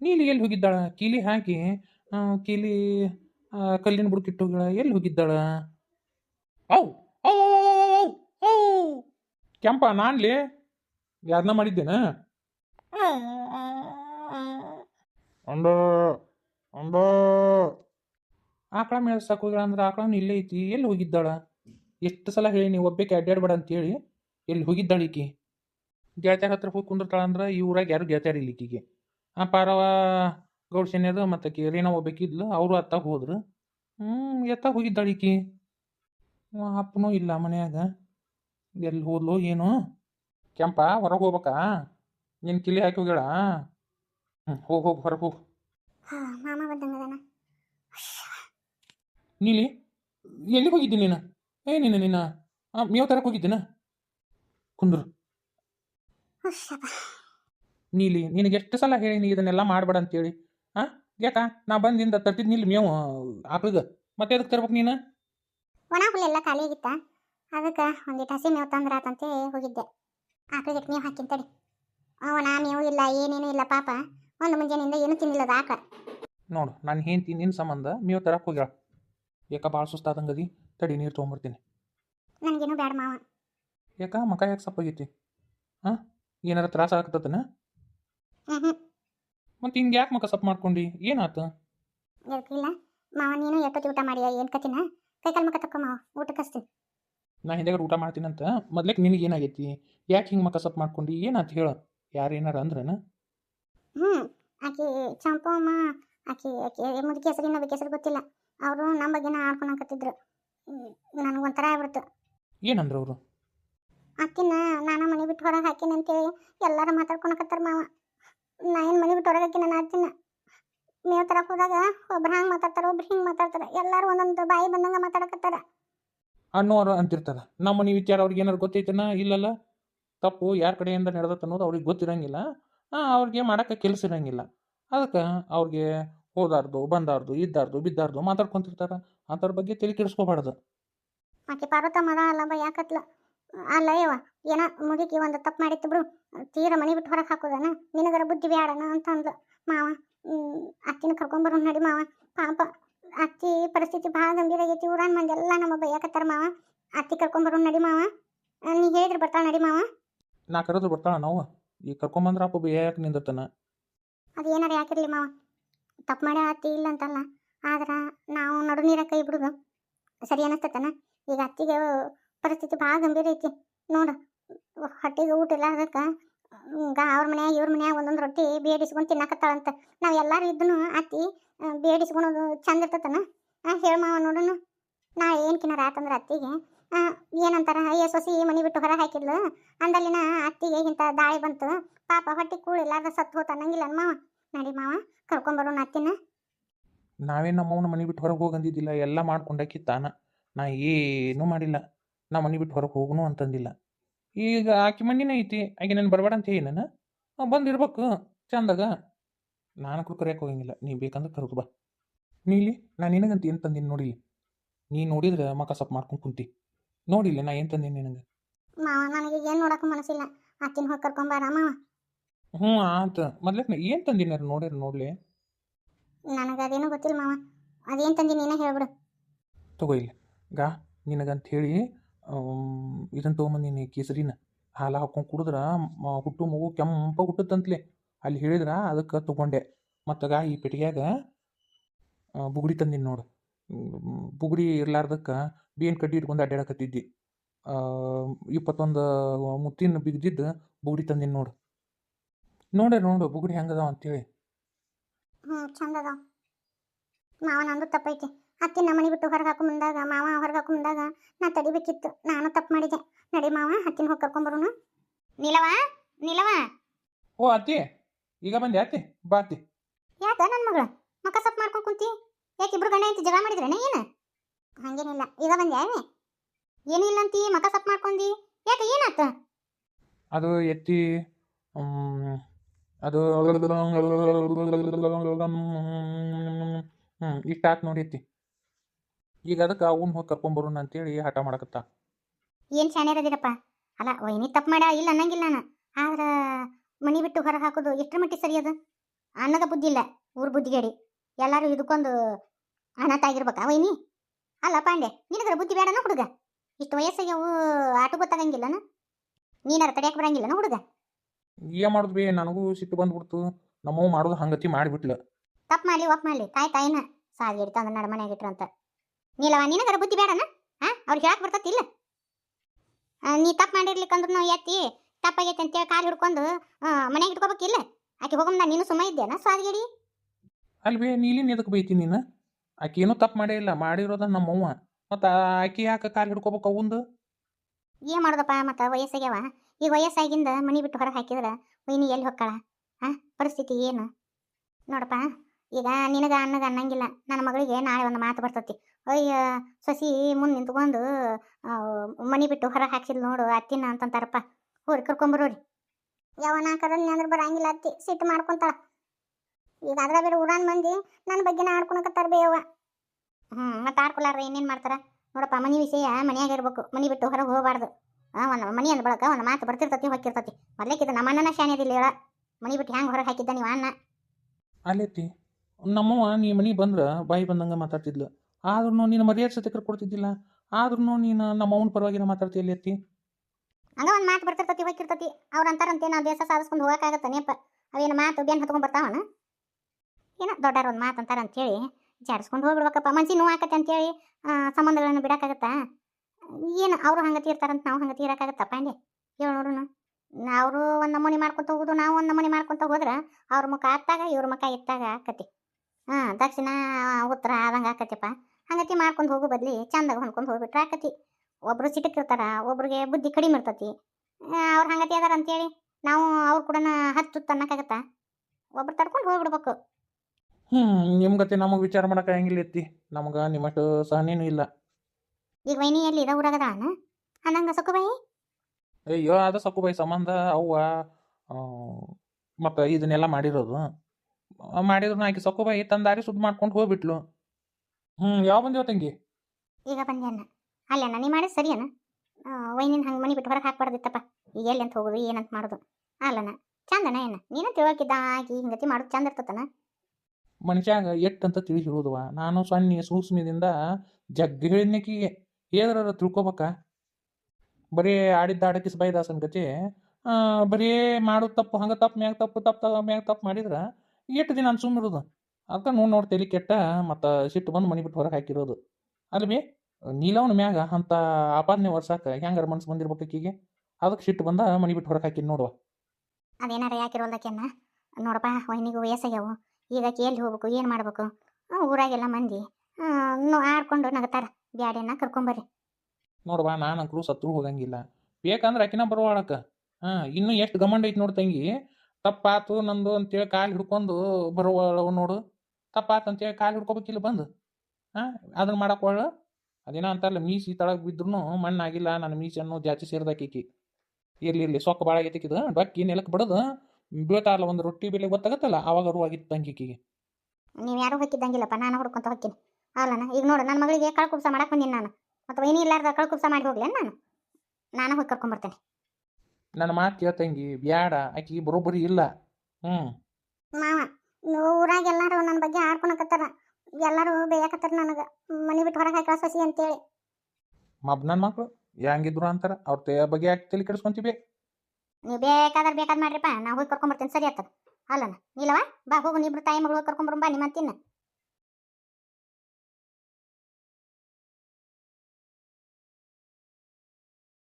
ನೀಲಿ ಎಲ್ಲಿ ಹೋಗಿದ್ದಾಳ? ಕೀಲಿ ಹಾಕಿ ಆ, ಕೀಲಿ ಕಲ್ಲಿನ ಬುಡಕಿಟ್ಟು ಎಲ್ಲಿ ಹೋಗಿದ್ದಾಳ? ಔ ಔ. ಕೆಂಪ ನಾನ್ಲಿ? ಯಾರನ್ನ ಮಾಡಿದ್ದೇನ? ಆಕಳ ಮೇಲೆ ಆಕಳ ಮೇಳ್ಸಕ್ಕೆ ಹೋಗ್ಯಾಳ ಅಂದ್ರೆ ಆಕಳನ ಇಲ್ಲೇ ಐತಿ. ಎಲ್ಲಿ ಹೋಗಿದ್ದಾಳ? ಎಷ್ಟು ಸಲ ಹೇಳಿ ನೀವು ಒಬ್ಬಕ್ಕೆ ಅಡ್ಡಾಡ್ಬೇಡ ಅಂತೇಳಿ ಎಲ್ಲಿ ಹೋಗಿದ್ದಾಳ ಈಕಿ? ಗೆಳತ್ಯಾರ ಹತ್ರ ಹೋಗಿ ಕುಂದಿರ್ತಾಳ ಅಂದ್ರೆ ಈ ಊರಾಗ ಯಾರು ಗೆಳತ್ಯಾರ ಇಲ್ಲ ಈಕಿಗೆ. ಆ ಪಾರವ ಗೌಡ ಶನಿಯದು ಮತ್ತು ಆಕಿ ರೇಣವ ಒಬ್ಬಾಕಿದ್ಲು ಅವರು ಅತ್ತ ಹೋದ್ರು. ಹ್ಞೂ ಎತ್ತ ಹೋಗಿದ್ದಾಳೆ ಈಕಿ. ಅಪ್ಪನೂ ಇಲ್ಲ ಮನ್ಯಾಗ. ಎಲ್ಲಿ ಹೋದ್ಲು ಏನು. ಕೆಂಪ ಹೊರಗೆ ಹೋಗ್ಬೇಕಾ? ನಿನ್ನ ಕಿಲಿ ಹಾಕಿ ಹೋಗ್ಯಾಳ? ಹ್ಞೂ ಹೋಗಿ ಹೋಗಿ ಹೊರಗೆ ಹೋಗು. ನೀಲಿ ಎಲ್ಲಿಗೆ ಹೋಗಿದ್ದಿ ನೀನು? ಏ ನಿನ್ನ ನಿನ್ನ. ಮೇವು ತರಕ್ಕೆ ಹೋಗಿದ್ದೀನ? ಕುಂದ್ರು. ನೀಲಿ ನಿನಗೆ ಎಷ್ಟು ಸಲ ಹೇಳೀನಿ ಇದನ್ನೆಲ್ಲ ಮಾಡಬೇಡ ಅಂತೇಳಿ. ಹಾಂ ಯಾಕ? ನಾ ಬಂದಿಂದ ತರ್ತಿದ್ ನಿಲ್ ಮೇವು ಆಕಳಿಗೆ ಮತ್ತೆ ಅದಕ್ಕೆ ತರ್ಬೇಕು ನೀನು? ಒಣ ಹುಲ್ಲೆಲ್ಲ ಖಾಲಿ ಆಗಿತ್ತ. ಅದಕ್ಕೆ ಒಂದಿಟ್ಟು ಹಸಿ ಮೇವು ತಂದ್ರಾತಂತೆ ಹೋಗಿದ್ದೆ. ಆಕಳಿಗೆ ಮೇವು ಹಾಕಿನ ತಡಿ. ಒಣ ಮೇವು ಇಲ್ಲ ಏನೇನು ಇಲ್ಲ ಪಾಪ. ಒಂದು ಮುಂಜಾನೆಯಿಂದ ಏನು ತಿನ್ನಿಲ್ಲ ಅದು ಆಕಳ. ನೋಡು ನಾನು ಏನು ನಿನ್ನ ಸಂಬಂಧ ಮೇವು ತರಕ್ಕೆ ಹೋಗ್ಯಾಳ. ಯಾಕ ಭಾಳ ಸುಸ್ತಾದಂಗದಿ. ತಡಿ ನೀರು ತೊಗೊಂಬರ್ತೀನಿ. ನನಗೇನು ಬೇಡ ಮಾವ. ಯಾಕ ಮಕ ಯಾಕೆ ಸಪ್ಪಾಗೈತಿ? ಹಾಂ ಏನಾರ ತ್ರಾಸ ಆಗ್ತದನ? ಹ್ಞೂ ಮತ್ತೆ ಹಿಂಗೆ ಯಾಕೆ ಮಕ ಸಪ್ ಮಾಡ್ಕೊಂಡು? ಏನಾತ? ಇಲ್ಲ. ಮಾವ ನೀನು ಎಷ್ಟೊತ್ತಿ ಊಟ ಮಾಡಿಯ ಏನು ಕತಿನ ಕೈ ಕಾಲು ಮುಖ ತಕ್ಕೋ ಮಾವ ಊಟ ಕಸ್ತಿ ನಾ ಹಿಂದೆಗಡೆ ಊಟ ಮಾಡ್ತೀನಂತ. ಮೊದಲೇ ನಿನಗೆ ಏನಾಗೈತಿ? ಯಾಕೆ ಹಿಂಗೆ ಮಕ ಸಪ್ ಮಾಡ್ಕೊಂಡು? ಏನಾತ ಹೇಳು. ಯಾರು ಏನಾರ ಅಂದ್ರನ? ಹ್ಞೂ ಆಕಿ ಚಂಪಮ್ಮ ಆಕಿ ಆಕಿ ಮುದುಕಿ ಹೆಸರು ಇನ್ನೊಬ್ಬ ಹೆಸರು ಗೊತ್ತಿಲ್ಲ. ಅವರು ನಮ್ಮ ಬಗ್ಗೆನ ನನಗೆ ನನಗೊಂಥರ ಆಗ್ಬಿಡ್ತು. ಏನಂದ್ರು ಅವರು? ಅಕ್ಕಿನ ನಾನು ಮನೆ ಬಿಟ್ಟು ಹೊರಗೆ ಹಾಕಿನ ಎಲ್ಲರೂ ಎಲ್ಲಾರ ಮಾತಾಡ್ಕೊಳಕತ್ತಾರ ಮಾವ. ನಾ ಏನು ಮನೆ ಬಿಟ್ಟು ಹೊರಗೆ ಹಾಕಿನ ನಾನು ಅತ್ತಿನ ಮೇವ್ ತರಕ್ಕೆ ಹೋದಾಗ ಒಬ್ರು ಹಂಗೆ ಮಾತಾಡ್ತಾರ ಒಬ್ರು ಹಿಂಗೆ ಮಾತಾಡ್ತಾರ ಎಲ್ಲಾರು ಒಂದೊಂದು ಬಾಯಿ ಬಂದಂಗ ಮಾತಾಡಕತ್ತಾರ. ಅನ್ನೋರು ಅಂತಿರ್ತಾರ. ನಮ್ಮ ಮನೆ ವಿಚಾರ ಅವ್ರಿಗೆ ಏನಾರು ಗೊತ್ತೈತನ? ಇಲ್ಲಲ್ಲ. ತಪ್ಪು. ಯಾರ ಕಡೆಯಿಂದ ನಡೆದತ್ತ ಅನ್ನೋದು ಅವ್ರಿಗೆ ಗೊತ್ತಿರಂಗಿಲ್ಲ. ಅವ್ರಿಗೆ ಮಾಡೋಕ್ಕೆ ಕೆಲಸ ಇರಂಗಿಲ್ಲ. ಅದಕ್ಕೆ ಅವ್ರಿಗೆ ಹೋದಾರ್ದು ಬಂದಾರ್ದು ಇದ್ದಾರ್ದು ಬಿದ್ದಾರ್ದು ಮಾತಾಡ್ಕೊಂತಿರ್ತಾರ. ಅಂಥವ್ರ ಬಗ್ಗೆ ತಲೆ ಕೆಡಿಸ್ಕೋಬಾರ್ದು. ಆಕೆ ಪಾರ್ವತ ಮರ ಅಲ್ಲ ಬಾ ಯಾಕತ್ಲ ಅಲ್ಲ ಯವ್ವ ಏನ ಮುದುಕಿ ಒಂದು ತಪ್ಪು ಮಾಡಿತ್ತು ಬಿಡು. ತೀರ ಮನೆ ಬಿಟ್ಟು ಹೊರಗೆ ಹಾಕೋದನ? ನಿನಗರ ಬುದ್ಧಿ ಬೇಡನ ಅಂತ ಅಂದ್ಲು ಮಾವ ಅತ್ತಿನ ಕರ್ಕೊಂಬರು ನಡಿ ಮಾವ. ಪಾಪ ಅತ್ತಿ ಪರಿಸ್ಥಿತಿ ಭಾಳ ಗಂಭೀರ ಆಗೈತಿ. ಊರಾನ್ ಮಂದಿ ಎಲ್ಲ ನಮ್ಮ ಬೈಯಾಕತ್ತಾರ ಮಾವ. ಅತ್ತಿ ಕರ್ಕೊಂಬರು ನಡಿ ಮಾವ. ನೀ ಹೇಳಿದ್ರೆ ಬರ್ತಾಳ ನಡಿ ಮಾವ. ನಾ ಕರೆದ್ರು ಬರ್ತಾಳ ನಾವು. ಈಗ ಕರ್ಕೊಂಬಂದ್ರ ಅಪ್ಪ ಯಾಕೆ ನಿಂದಿರ್ತಾನ. ಅದು ಏನಾರ ಯಾಕಿರ್ಲಿ ಮಾವ. ತಪ್ಪು ಮಾಡಿ ಅತ್ತಿ ಇಲ್ಲ ಅಂತಲ್ಲ. ಆದ್ರೆ ನಾವು ನಡು ನೀರ ಕೈ ಬಿಡುದು. ಸರಿ ಅನಿಸ್ತತನ? ಈಗ ಅತ್ತಿಗೆ ಪರಿಸ್ಥಿತಿ ಭಾಳ ಗಂಭೀರ ಐತಿ. ನೋಡ, ಹೊಟ್ಟೆಗೆ ಊಟ ಇಲ್ಲ ಅದಕ್ಕೆ ಹಿಂಗ ಅವ್ರ ಮನ್ಯಾಗ, ಇವ್ರ ಮನ್ಯಾಗ ಒಂದೊಂದು ರೊಟ್ಟಿ ಬೇಡಿಸ್ಕೊಂಡು ತಿನ್ನಕತ್ತಾಳಂತ. ನಾವು ಎಲ್ಲರೂ ಇದ್ದನು ಅತ್ತಿ ಬೇಡಿಸ್ಕೊಳೋದು ಚಂದ ಇರ್ತತನ? ಹೇಳು ಮಾವ ನೋಡೋಣ ನಾ ಏನು ಕಿನಾರ ಆತಂದ್ರೆ ಅತ್ತಿಗೆ ಏನಂತಾರ, ಅಯ್ಯ ಸೊಸಿ ಮನೆ ಬಿಟ್ಟು ಹೊರ ಹಾಕಿದ್ಲು. ಅಂದಲ್ಲಿನ ಅತ್ತಿಗೆ ಇಂಥ ದಾಳಿ ಬಂತು. ಪಾಪ ಹೊಟ್ಟೆ ಕೂಳಿಲ್ಲಾರ್ದ ಸತ್ತು ಹೋತ ಅನ್ನಂಗಿಲ್ಲ ಅನ್ ಮಾವ. ನಡಿ ಮಾವ ಕರ್ಕೊಂಬರೋಣ ಅತ್ತಿನ. ನಾವೇನು ನಮ್ಮವನ ಮನೆ ಬಿಟ್ಟು ಹೊರಗೆ ಹೋಗಂದಿದ್ದಿಲ್ಲ, ಎಲ್ಲ ಮಾಡ್ಕೊಂಡಾಕಿ ತಾನ ನಾ ಏನೂ ಮಾಡಿಲ್ಲ. ನಾ ಮನೆ ಬಿಟ್ಟು ಹೊರಗೆ ಹೋಗುನು ಅಂತಂದಿಲ್ಲ. ಈಗ ಆಕೆ ಮಣ್ಣಿನ ಐತಿ ಆಕೆ ನಾನು ಬರಬೇಡ ಅಂತ ಹೇಳಿ ನಾನು ಬಂದಿರ್ಬೇಕು ಚಂದಾಗ. ನಾನು ಕೂಡ ಕರೆಯಕ್ಕೆ ಹೋಗಂಗಿಲ್ಲ ನೀ ಬೇಕಂದ್ರೆ ಕರೆದು ಬಾ. ನೀಲಿ ನಾನು ನಿನಗಂತ ಏನು ತಂದೀನಿ ನೋಡಿಲಿ ನೀ ನೋಡಿದ್ರೆ ಮಕ ಸಪ್ ಮಾಡ್ಕೊಂಡು ಕುಂತಿ. ನೋಡಿಲ್ಲ ನಾ ಏನು ತಂದೀನಿ ನಿನಗೆ? ಮಾವ ನನಗೆ ಏನು ನೋಡಕ್ಕೆ ಮನಸ್ಸಿಲ್ಲ. ಅತ್ತಿನ ಹೋಗಿ ಕರ್ಕೊಂಬಾರ ಮಾವ. ಹ್ಞೂ ಆತ. ಮೊದ್ಲಕ್ಕೆ ಏನು ತಂದೀನಿ ನೋಡಿರ ನೋಡ್ಲಿ? ನನಗೆ ಅದೇನು ಗೊತ್ತಿಲ್ಲ ಮಾವ. ಅದೇನು ತಂದಿ ನೀನೇ ಹೇಳ್ಬಿಡು. ತಗೋ ಇಲ್ಲಿ ಗಾ ನಿನಗಂತ ಹೇಳಿ ಇದನ್ನು ತೊಗೊಂಬಂದಿನಿ ಕೇಸರಿನ ಹಾಲು ಹಾಕೊಂಡು ಕುಡಿದ್ರೆ ಹುಟ್ಟು ಮಗು ಕೆಂಪ ಹುಟ್ಟುತ್ತಂತ್ಲೆ. ಅಲ್ಲಿ ಹೇಳಿದ್ರೆ ಅದಕ್ಕೆ ತೊಗೊಂಡೆ. ಮತ್ತು ಗಾ ಈ ಪೆಟ್ಟಿಗ್ಯಾಗ ಬುಗುಡಿ ತಂದಿನಿ ನೋಡು. ಬುಗುಡಿ ಇರ್ಲಾರ್ದಕ್ಕೆ ಬೇನ್ ಕಡ್ಡಿ ಇಟ್ಕೊಂಡು ಅಡ್ಡಾಡಕತ್ತಿದ್ದಿ ಇಪ್ಪತ್ತೊಂದು, ಮುತ್ತಿನ ಬಿಗ್ದಿದ್ದು ಬುಗುಡಿ ತಂದಿನಿ ನೋಡು. ನೋಡೆ ನೋಡು ಬುಗುಡಿ ಹೆಂಗದ ಅಂತೇಳಿ. ಹ್ಞೂ ಚಂದ ಅದಾವ ಮಾವ ನಂದು ತಪ್ಪೈತಿ. ಅತ್ತಿನ ಮನೆ ಬಿಟ್ಟು ಹೊರಗೆ ಹಾಕೋ ಮುಂದಾಗ ಮಾವ ಹೊರಗೆ ಹಾಕೋ ಮುಂದಾಗ ನಾ ತಡಿಬೇಕಿತ್ತು. ನಾನು ತಪ್ಪು ಮಾಡಿದೆ. ನಡಿ ಮಾವ ಅಕ್ಕಿನ ಹೋಗಿ ಕರ್ಕೊಂಬರೋಣ ನಿಲವ ನಿಲವ. ಓ ಅತ್ತಿ. ಈಗ ಬಂದೆ ಅತ್ತಿ. ಬಾ ಅತ್ತಿ. ಯಾಕ ನನ್ನ ಮಗಳ? ಮಕ ಸಪ್ ಮಾಡ್ಕೊಂಡು ಕುಂತಿ? ಯಾಕೆ ಇಬ್ರು ಗಂಡ ಐತಿ ಜಗಳ ಮಾಡಿದ್ರೇನ ಏನು? ಹಂಗೇನಿಲ್ಲ. ಈಗ ಬಂದ್ಯಾ ಏನಿಲ್ಲ ಅಂತಿ? ಮಕ ಸಪ್ ಮಾಡ್ಕೊಂಡಿ. ಯಾಕೆ ಏನಾತ? ಅದು ಎತ್ತಿ ಅದು ಇಷ್ಟ ಆತ್ ನೋಡಿ ಎತ್ತಿ. ಈಗ ಅದಕ್ಕೆ ಅವನ್ ಹೋಗಿ ಕರ್ಕೊಂಬರೋಣ ಅಂತೇಳಿ ಹಠ ಮಾಡಕತ್ತ. ಏನು ಶಾಣ್ಯರದಿರಪ್ಪ ಅಲ್ಲ ವೈನಿ ತಪ್ಪು ಮಾಡ ಇಲ್ಲ ಅನ್ನಂಗಿಲ್ಲ ನಾನು. ಆದ್ರೆ ಮನಿ ಬಿಟ್ಟು ಹೊರಗೆ ಹಾಕೋದು ಎಷ್ಟರ ಮಟ್ಟಿಗೆ ಸರಿ ಅದು? ಅನ್ನದ ಬುದ್ಧಿ ಇಲ್ಲ ಊರ್ ಬುದ್ಧಿಗೇಡಿ. ಎಲ್ಲರೂ ಇದಕ್ಕೊಂದು ಅನಾಥ ಆಗಿರ್ಬೇಕಾ ವೈನಿ? ಅಲ್ಲ ಪಾಂಡೆ ನಿನಗರ ಬುದ್ಧಿ ಬೇಡನ ಹುಡುಗ? ಇಷ್ಟು ವಯಸ್ಸಿಗೆ ಅವು ಆಟ ಗೊತ್ತಾಗಂಗಿಲ್ಲನ? ನೀನಾರ ತಡೆಯಕ್ಕೆ ಬರಂಗಿಲ್ಲನ ಹುಡುಗ? ಏನು ಮಾಡುದ್ವಿ ಬೇ ನನಗೂ ಸಿಟ್ಟು ಬಂದ್ಬಿಡ್ತು. ನಮ್ಮವ್ ಮಾಡೋದು ಹಂಗತಿ ಮಾಡಿಬಿಟ್ಲ. ತಪ್ಪು ಮಾಡಿ ಒಪ್ ಮಾಡಲಿ. ತಾಯಿ ತಾಯಿನ ಸಾರಿ ಹಿಡಿತ ಅಂದ ನಡ ಮನೆಯಾಗಿಟ್ರು ಅಂತ. ನೀಲವ ನಿನಗರ ಬುದ್ಧಿ ಬೇಡನ? ಹಾ ಅವ್ರಿಗೆ ಹೇಳಕ್ ಬರ್ತತಿಲ್ಲ ಆ, ನೀ ತಪ್ಪು ಮಾಡಿರ್ಲಿಕ್ಕಂದ್ರೂ ಎತ್ತಿ ತಪ್ಪಾಗೈತೆ ಅಂತೇಳಿ ಕಾಲು ಹಿಡ್ಕೊಂಡು ಮನೆಗೆ ಇಟ್ಕೋಬೇಕಿಲ್ಲ ಆಕೆ ಹೋಗಮ್ಮ ನೀನು ಸುಮ್ಮ ಇದ್ದೇನ ಸ್ವಾದಗಿಡಿ ಅಲ್ವೇ ನೀಲಿನ ಎದಕ್ಕೆ ಬೈತಿ ನೀನು? ಆಕೆ ಏನೂ ತಪ್ಪು ಮಾಡೇ ಇಲ್ಲ ಮಾಡಿರೋದ ನಮ್ಮವ್ವ. ಮತ್ತು ಆಕೆ ಯಾಕೆ ಕಾಲು ಹಿಡ್ಕೋಬೇಕು ಅವಂದು? ಏನು ಮಾಡೋದಪ್ಪ ಮತ್ತ ವಯಸ್ಸಾಗ್ಯವ? ಈಗ ವಯಸ್ಸಾಗಿಂದ ಮನಿ ಬಿಟ್ಟು ಹೊರಗೆ ಹಾಕಿದ್ರೆ ವೈನಿ ಎಲ್ಲಿ ಹೊಕ್ಕಾಳ? ಆ ಪರಿಸ್ಥಿತಿ ಏನು? ನೋಡಪ್ಪ ಈಗ ನಿನಗ ಅನ್ನಗ ಅನ್ನಂಗಿಲ್ಲ. ನನ್ನ ಮಗಳಿಗೆ ನಾಳೆ ಒಂದು ಮಾತು ಬರ್ತತಿ. ಅಯ್ಯ, ಸಸಿ ಮುಂದೆ ನಿಂತ್ಕೊಂಡು ಮನಿ ಬಿಟ್ಟು ಹೊರ ಹಾಕ್ಸಿದ್ ನೋಡು ಅತ್ತಿನ ಅಂತಂತಾರಪ್ಪ. ಹೋರಿ ಕರ್ಕೊಂಬರೋರಿ ಯಾವನ ಕರನ್ನಿ ಅಂದ್ರೆ ಬರಂಗಿಲ್ಲ ಅತ್ತಿ ಸಿಟ್ಟು ಮಾಡ್ಕೊಂತಾಳ. ಈಗ ಅದ್ರ ಬೇರೆ ಊರಾನ್ ಮಂದಿ ನನ್ನ ಬಗ್ಗೆನ ಆಡ್ಕೊಳಕತ್ತಾರ ಬೇವ ಹ್ಮ್, ಮತ್ತೆ ಆಡ್ಕೊಳಾರ ಏನೇನು ಮಾಡ್ತಾರ? ನೋಡಪ್ಪ, ಮನಿ ವಿಷಯ ಮನ್ಯಾಗ ಇರ್ಬೇಕು, ಮನಿ ಬಿಟ್ಟು ಹೊರಗೆ ಹೋಗಬಾರ್ದು. ಆ, ಒಂದು ಮನಿ ಅಂದ ಬಳಕ ಒಂದು ಮಾತು ಬರ್ತಿರ್ತತಿ ಹೊಕ್ಕಿರ್ತತಿ ಮೊದ್ಲೇಕಿದ ನಮ್ಮ ಅಣ್ಣನ ಶಾನ್ಯದಿಲ್ಲ ಹೇಳ. ಮನಿ ಬಿಟ್ಟು ಹೆಂಗೆ ಹೊರಗೆ ಹಾಕಿದ್ದ ನೀವು ಅಣ್ಣ? ಅಲ್ಲೇತಿ ನಮ್ಮವ್ವ ನೀ ಮನೆಗೆ ಬಂದ್ರೆ ಬಾಯಿ ಬಂದಂಗ ಮಾತಾಡ್ತಿದ್ಲು. ಆದ್ರೂ ನೀನು ಮರ್ಯಾದೆ ಸತ್ಯಕರ್ ಕೊಡ್ತಿದ್ದಿಲ್ಲ ಆದ್ರೂ ನೀನು ನಮ್ಮ ಅವನ ಪರವಾಗಿ ಮಾತಾಡ್ತಿ ಎತ್ತಿ? ಹಂಗ ಒಂದು ಮಾತು ಬರ್ತಿರ್ತತಿ ಹೊಕ್ಕಿರ್ತತಿ ಅವ್ರ ಅಂತಾರಂತೆ, ನಾವು ದೇಶ ಸಾಧಿಸ್ಕೊಂಡು ಹೋಗಕ್ಕಾಗತ್ತ ನೇಪ ಅವೇನು ಮಾತು ಬೆನ್ ಹತ್ಕೊಂಡ್ ಬರ್ತಾವನ ಏನೋ ದೊಡ್ಡಾರ ಒಂದು ಮಾತು ಅಂತಾರ ಅಂತೇಳಿ ಜಾಡಿಸ್ಕೊಂಡು ಹೋಗ್ಬಿಡ್ಬೇಕಪ್ಪ. ಮನ್ಸಿ ನೋವು ಆಕತ್ತೆ ಅಂತೇಳಿ ಸಂಬಂಧಗಳನ್ನು ಬಿಡಕ್ಕಾಗತ್ತಾ? ಏನು ಅವರು ಹಂಗೆ ತೀರ್ತಾರಂತ ನಾವು ಹಂಗೆ ಇರಕ್ಕಾಗತ್ತಾ ಪಾಂಡೆ ಹೇಳು ನೋಡೋಣ ಅವರು ಒಂದು ನಮೂನಿ ಮಾಡ್ಕೊತ ಹೋಗುದು, ನಾವು ಒಂದು ನಮೂನಿ ಮಾಡ್ಕೊತ ಹೋದ್ರೆ ಅವ್ರ ಮುಖ ಆತ್ತಾಗ, ಇವ್ರ ಮುಖ ಇತ್ತಾಗ ಆಕತಿ. ಹಾಂ, ದಕ್ಷಿಣ, ಉತ್ತರ ಆದಂಗೆ ಆಕತಿಪ್ಪ ಹಂಗತಿ ಮಾಡ್ಕೊಂಡು ಹೋಗೋ ಬದ್ಲಿ ಚಂದಾಗ ಹೊಂದ್ಕೊಂಡು ಹೋಗ್ಬಿಟ್ರೆ ಆಕತಿ. ಒಬ್ರು ಚಿಟಕಿರ್ತಾರ ಒಬ್ರಿಗೆ ಬುದ್ಧಿ ಕಡಿಮೆ ಇರ್ತತಿ. ಅವ್ರ ಹಂಗತಿ ಅದಾರ ಅಂತೇಳಿ ನಾವು ಅವ್ರ ಕೂಡ ಹತ್ತು ಅನ್ನಕ್ಕಾಗತ್ತಾ? ಒಬ್ರು ತಡ್ಕೊಂಡು ಹೋಗ್ಬಿಡ್ಬೇಕು. ಹ್ಞೂ ನಿಮ್ಗತಿ ನಮಗೆ ವಿಚಾರ ಮಾಡಕ ಹೆಂಗಿಲ್ಲ ಎತ್ತಿ ನಮಗೆ ನಿಮ್ಮಷ್ಟು ಸಹನೇನೂ ಇಲ್ಲ. ಈಗ ವೈನಿ ಎಲ್ಲಿ ಇದ ಊರಾಗದ ಅನ್ನಂಗ ಸೊಕ್ಕುಬಾಯಿ ಅಯ್ಯೋ ಅದು ಸೊಕ್ಕುಬಾಯಿ ಸಂಬಂಧ ಅವ್ವ ಮತ್ತು ಇದನ್ನೆಲ್ಲ ಮಾಡಿರೋದು. ಮಾಡಿದ್ರು ಆಕೆ ಸೊಕ್ಕುಬಾಯಿ ತನ್ನ ದಾರಿ ಸುದ್ದು ಮಾಡ್ಕೊಂಡು ಹೋಗ್ಬಿಟ್ಲು. ಹ್ಞೂ ಯಾವ ಬಂದೇವ ತಂಗಿ? ಈಗ ಬಂದ್ಯಾನ ಅಣ್ಣ. ನೀ ಮಾಡಿದ್ ಸರಿಯನ ವೈನಿನ ಹಂಗೆ ಮನಿ ಬಿಟ್ಟು ಹೊರಗೆ ಹಾಕ್ಬಾರ್ದಿತ್ತಪ್ಪ. ಈಗ ಎಲ್ಲಿ ಅಂತ ಹೋಗುದು ಏನಂತ ಮಾಡೋದು. ಅಲ್ಲಣ್ಣ ಚಂದನ ಏನ? ನೀನು ತಿಳ್ಕಿದ್ದ ಆಕಿ ಹಿಂಗತಿ ಮಾಡೋದು ಚಂದ ಇರ್ತತನ ಮನುಷ್ಯಾಗ ಎಟ್ಟಂತ ತಿಳಿ ಹೇಳೋದವ. ನಾನು ಸಣ್ಣ ಸೂಕ್ಷ್ಮದಿಂದ ಜಗ್ಗ ಹೇಳಿದ್ನಕಿಗೆ ಏನಾರ ತಿಳ್ಕೊಬೇಕ? ಬರೀ ಆಡಿದ್ದ ಆಡಕಿಸ್ ಬೈದಾಸನ್ ಗತಿ ಬರೀ ಮಾಡೋದು ತಪ್ಪು ಹಂಗೆ ತಪ್ಪು ಮ್ಯಾಗ ತಪ್ಪು ತಪ್ಪು ಮ್ಯಾಗ ತಪ್ಪು ಮಾಡಿದ್ರೆ ಎಷ್ಟು ದಿನ ನಾನು ಸುಮ್ಮನಿರೋದು ಅದಕ್ಕೆ ನೋಡಿ ನೋಡಿ ತೆಲಿ ಕೆಟ್ಟ ಮತ್ತು ಸಿಟ್ಟು ಬಂದು ಮನೆ ಬಿಟ್ಟು ಹೊರಗೆ ಹಾಕಿರೋದು. ಅಲ್ವೇ? ನೀಲವನ ಮ್ಯಾಗ ಅಂತ ಆಪಾದನೆ ವರ್ಷಕ್ಕೆ ಹೆಂಗಾರ ಮನ್ಸು ಬಂದಿರ್ಬೇಕು ಆಕಿಗೆ ಅದಕ್ಕೆ ಸಿಟ್ಟು ಬಂದ ಮನೆ ಬಿಟ್ಟು ಹೊರಗೆ ಹಾಕಿದ್ ನೋಡುವ. ಅದೇನಾರ ಯಾಕಿರೋದಕ್ಕೆನ್ನ ನೋಡಪ್ಪ ವಹಿನಿಗೂ ವಯಸ್ಸಾಗ್ಯಾವು. ಈಗ ಎಲ್ಲಿ ಹೋಗ್ಬೇಕು ಏನು ಮಾಡ್ಬೇಕು? ಊರಾಗೆಲ್ಲ ಮಂದಿ. ಆಡ್ಕೊಂಡು ನಗತಾರ. ಬ್ಯಾಡಿನ ಕರ್ಕೊಂಬರ್ರಿ. ನೋಡುವ ನಾನು ಅಂಕರು ಸತ್ರು ಹೋಗಂಗಿಲ್ಲ. ಬೇಕಂದ್ರೆ ಆಕಿನ ಬರುವಾಳಕ್ಕ. ಹಾಂ ಇನ್ನೂ ಎಷ್ಟು ಗಮಂಡ ಐತಿ ನೋಡು ತಂಗಿ. ತಪ್ಪಾತು ನಂದು ಅಂತೇಳಿ ಕಾಲು ಹಿಡ್ಕೊಂಡು ಬರುವಳು ನೋಡು. ತಪ್ಪಾತು ಅಂತೇಳಿ ಕಾಲು ಹಿಡ್ಕೊಬೇಕಿಲ್ಲ ಬಂದು. ಹಾಂ ಅದನ್ನ ಮಾಡಕ್ಕೆ ಒಳ್ಳೆ ಅದೇನೋ ಅಂತಾರಲ್ಲ ಮೀಸಿ ತಳಗೆ ಬಿದ್ರೂ ಮಣ್ಣಾಗಿಲ್ಲ ನನ್ನ ಮೀಸನ್ನು ಜಾತಿ ಸೇರ್ದಾಕಿ ಇರ್ಲಿ ಇರ್ಲಿ ಸೊಕ್ಕ ಭಾಳ ಇದು ಡೊಕ್ಕಿ ನೆಲಕ್ಕೆ ಬಡದು ಬೀಳ್ತಾರಲ್ಲ ಒಂದು ರೊಟ್ಟಿ ಬೆಲೆ ಗೊತ್ತಾಗತ್ತಲ್ಲ ಆವಾಗ ಅರುವಾಗಿತ್ತು ತಂಗಿಕಿಗೆ ನೀವು ಯಾರು ಹೊಕ್ಕಿದ್ದಂಗಿಲ್ಲಪ್ಪ ನಾನು ಹುಡ್ಕೊಂತ ಹೊಕ್ಕಿನಿ ಅಲ್ಲಣ್ಣ ಈಗ ನೋಡು ನನ್ನ ಮಗಳಿಗೆ ಕಳ್ ಕುಬ್ಸ ಮಾಡಕ್ ಬಂದೀನಿ ನಾನು. ಅಥವಾ ವೈನಿ ಇಲ್ಲಾರ್ದ ಕಳ್ ಕುಬ್ಸ ಮಾಡಿ ಹೋಗ್ಲೇನು ನಾನು. ನಾನು ಹೋಗಿ ಕರ್ಕೊಂಬರ್ತೇನೆ ನನ್ನ ಮಾತು ಕೇಳ್ತಂಗಿ ಬ್ಯಾಡ ಆಕಿ ಬರೋಬ್ಬರಿ ಇಲ್ಲ. ಹ್ಞೂ ಮಾವ ಊರಾಗ ಎಲ್ಲಾರು ನನ್ನ ಬಗ್ಗೆ ಆಡ್ಕೊಳಕತ್ತಾರ. ಎಲ್ಲರೂ ಬೇಯಕತ್ತಾರ ನನಗೆ. ಮನೆ ಬಿಟ್ಟು ಹೊರಗೆ ಹಾಕಿ ಸಸಿ ಅಂತೇಳಿ. ಮಬ್ ನನ್ನ ಮಕ್ಳು ಹೆಂಗಿದ್ರು ಅಂತಾರ ಅವ್ರ ತೇ ಬಗ್ಗೆ ಯಾಕೆ ತಲೆ ಕೆಡಿಸ್ಕೊಂತೀವಿ ನೀವು ಬೇಕಾದ್ರೆ ಬೇಕಾದ್ ಮಾಡ್ರಿಪ್ಪ ನಾ ಹೋಗಿ ಕರ್ಕೊಂಬರ್ತೇನೆ ಸರಿ ಆಗ್ತದ. ಅಲ್ಲನ ನೀಲವ ಬಾ ಹೋಗು ಇಬ್ರು ತಾಯಿ ಮಗಳು ಕರ್ಕೊಂಬರು ಬಾ ನಿಮ್ಮ ತಿನ್ನ